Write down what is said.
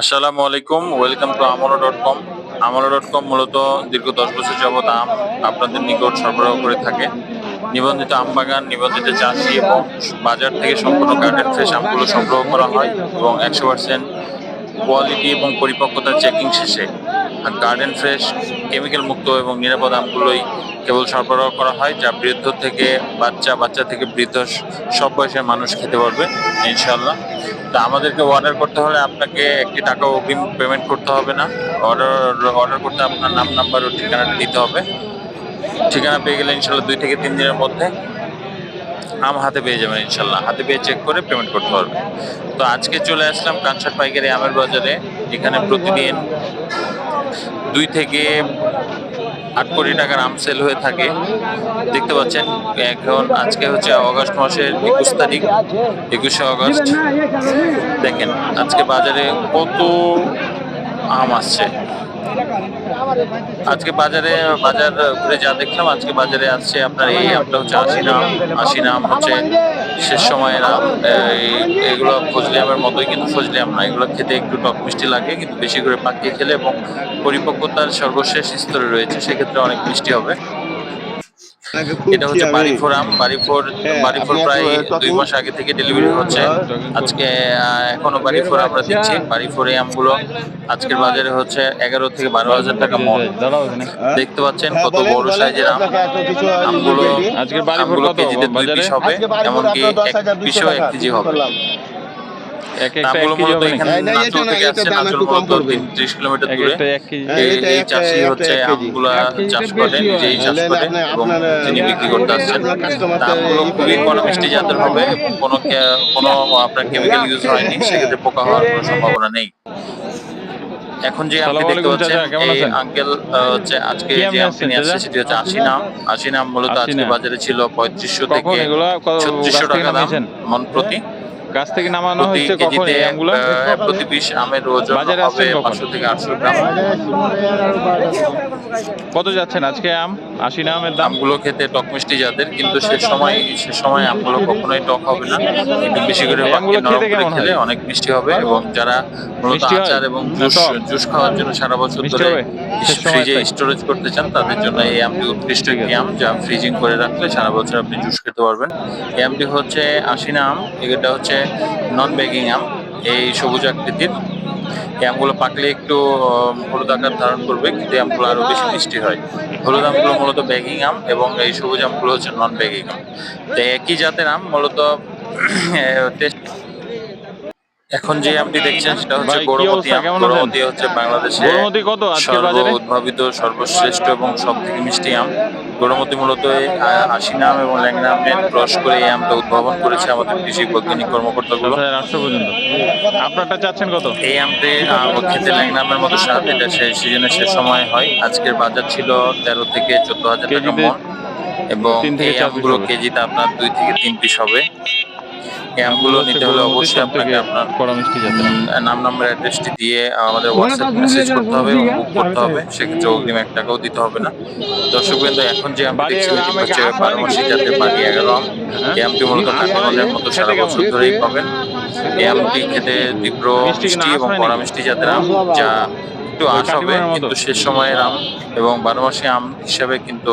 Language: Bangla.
আসসালামু আলাইকুম, welcome to Amlo dot com. Amlo dot com মূলত দীর্ঘ দশ বছর যাবৎ আম আপনাদের নিকট সরবরাহ করে থাকে। নিবন্ধিত আম বাগান নিবন্ধিত চাষি এবং বাজার থেকে সম্পূর্ণ গার্ডেন ফ্রেশ আমগুলো সংগ্রহ করা হয় এবং একশো পার্সেন্ট কোয়ালিটি এবং পরিপক্কতা চেকিং শেষে গার্ডেন ফ্রেশ কেমিক্যাল মুক্ত এবং নিরাপদ আমগুলোই কেবল সরবরাহ করা হয়, যা বৃদ্ধ থেকে বাচ্চা বাচ্চা থেকে বৃদ্ধ সব বয়সের মানুষ খেতে পারবে ইনশাল্লাহ তা আমাদেরকে অর্ডার করতে হলে আপনাকে একটি টাকা অগ্রিম পেমেন্ট করতে হবে না। অর্ডার অর্ডার করতে আপনার নাম নাম্বার ও ঠিকানাটা দিতে হবে। ঠিকানা পেয়ে গেলে ইনশাল্লাহ দুই থেকে তিন দিনের মধ্যে আম হাতে পেয়ে যাবেন ইনশাল্লাহ হাতে পেয়ে চেক করে পেমেন্ট করতে পারবেন। তো আজকে চলে আসলাম কানসার পাইকারি আমের বাজারে, এখানে প্রতিদিন দুই থেকে আট কোটি টাকার আম সেল হয়ে থাকে। দেখতে পাচ্ছেন, এখন আজকে হচ্ছে অগস্ট মাসের একুশ তারিখ, একুশে অগস্ট। দেখেন, আজকে বাজারে কত আম আসছে। আজকে বাজারে, বাজার ঘুরে যা দেখলাম, আজকে বাজারে আসছে আপনার এই আমটা হচ্ছে আশি নাম আশি নাম হচ্ছে শেষ সময়ের আম। এগুলো ফজলি আমের মতোই কিন্তু ফজলি আম না, এগুলো খেতে একটু টক মিষ্টি লাগে, কিন্তু বেশি করে পাকিয়ে খেলে এবং পরিপক্কতার সর্বশেষ স্তরে রয়েছে, সেক্ষেত্রে অনেক মিষ্টি হবে। এটা হচ্ছে বাড়িফোর আম বাড়িফোর হ্যাঁ, বাড়িফোর প্রায় দুই মাস আগে থেকে ডেলিভারি হচ্ছে। আজকে এখনও বাড়িফোর আমরা দিচ্ছি। বাড়িফোর এই আমগুলো আজকের বাজারে হচ্ছে এগারো থেকে বারো হাজার টাকা মন। দেখতে পাচ্ছেন হ্যাঁ, কত বড় সাইজের আম। আমগুলো আমগুলো কেজিতে দুই পিস হবে এমনকি এক পিসও এক কেজি হবে। আমগুলো মূলত এখানে নাকি? না, এটা নাচুর না, থেকে আসছে দাম নাচুর একটু কম মূলত পড়বে। কিলোমিটার দূরে। একটা এক কেজি এই এটা এই এক- চাষি হচ্ছে আমগুলা চাষ করে নিজেই চাষ করে এবং তিনি বিক্রি করতে আসছেন আপনার customer তা কে আমগুলো খুবই করে- জাতের হবে কোনো কোনো আপনার কেমিক্যাল ইউজ হয়নি সেক্ষেত্রে পোকা হওয়ার কোনো সম্ভাবনা নেই। এখন যে আপনি দেখতে পাচ্ছেন এই আঙ্কেল হচ্ছে আজকে যে আসছেন, আসছে সেটি হচ্ছে আশি নাম আশি নাম মূলত আজকে বাজারে ছিল পঁয়ত্রিশশো থেকে ছত্রিশশো টাকা দাম মন প্রতি। গাছ থেকে নামানো হয়েছে কখন এই আমগুলো প্রতি পিস আমের ওজন বাজারে আসছেন পাঁচশো থেকে আটশো গ্রাম। কত যাচ্ছেন আজকে আম? আশি না আমের দাম? আমগুলো খেতে টক মিষ্টি জাতের কিন্তু সে সময় সে সময় আমগুলো কখনোই টক হবে না। একটু বেশি করে আমগুলো খেতে কেমন খেলে অনেক মিষ্টি হবে এবং যারা মূলত আচার এবং জুস জুস খাওয়ার জন্য সারা বছর ধরে ফ্রিজে স্টোরেজ করতে চান তাদের জন্য এই আমটি উৎকৃষ্ট একটি আম যা ফ্রিজিং করে রাখলে সারা বছর আপনি জুস খেতে পারবেন। এই আমটি হচ্ছে আশিনা আম এটা হচ্ছে নন বেকিং আম এই সবুজ আকৃতির। এই আমগুলো পাকলে একটু হলুদ আকার ধারণ করবে কিন্তু আমগুলো আরও বেশি মিষ্টি হয়। হলুদ আমগুলো মূলত বেগিং আম এবং এই সবুজ আমগুলো হচ্ছে নন বেগিং আম তো একই জাতের আম মূলত টেস্ট এখন যে আমটি দেখছেন সেটা হচ্ছে কি আম। কেমন হচ্ছে বাংলাদেশে গরুমতি সর্ব উদ্ভাবিত সর্বশ্রেষ্ঠ এবং সব থেকে মিষ্টি আম। গৌরমতী মূলত এই, নাম এবং ল্যাং নামের ক্রস করে এই আমটা উদ্ভাবন করেছে আমাদের কৃষি বৈজ্ঞানিক কর্মকর্তাগুলো। হাজার পর্যন্ত। আপনারটা চাচ্ছেন কত? এই আমটি খেতে ল্যাং নামের মতো স্বাদ এটা সেই সিজনে শেষ সময় হয়। আজকের বাজার ছিল তেরো থেকে চোদ্দ হাজার টাকা মন। এবং এই আমগুলো কেজিতে আপনার দুই থেকে তিন পিস হবে। আমগুলো নিতে হলে অবশ্যই আপনাকে আপনার কড়া মিষ্টি জাতের আম। উম, নাম নাম্বার অ্যাড্রেসটি দিয়ে আমাদের হোয়াটসঅ্যাপ মেসেজ করতে হবে এবং বুক করতে হবে সেক্ষেত্রে অগ্রিম এক টাকাও দিতে হবে না। দর্শক বৃন্দ এখন যে দেখছেন এটি হচ্ছে নাকি? জাতের এগারো আম এই মূলত কাঁঠালের মতো সারা বছর ধরেই পাবেন। আমটি খেতে তীব্র মিষ্টি এবং কড়া মিষ্টি জাতের আম যা একটু আশ হবে কিন্তু শেষ সময়ের আম এবং বারো মাসে আম হিসাবে কিন্তু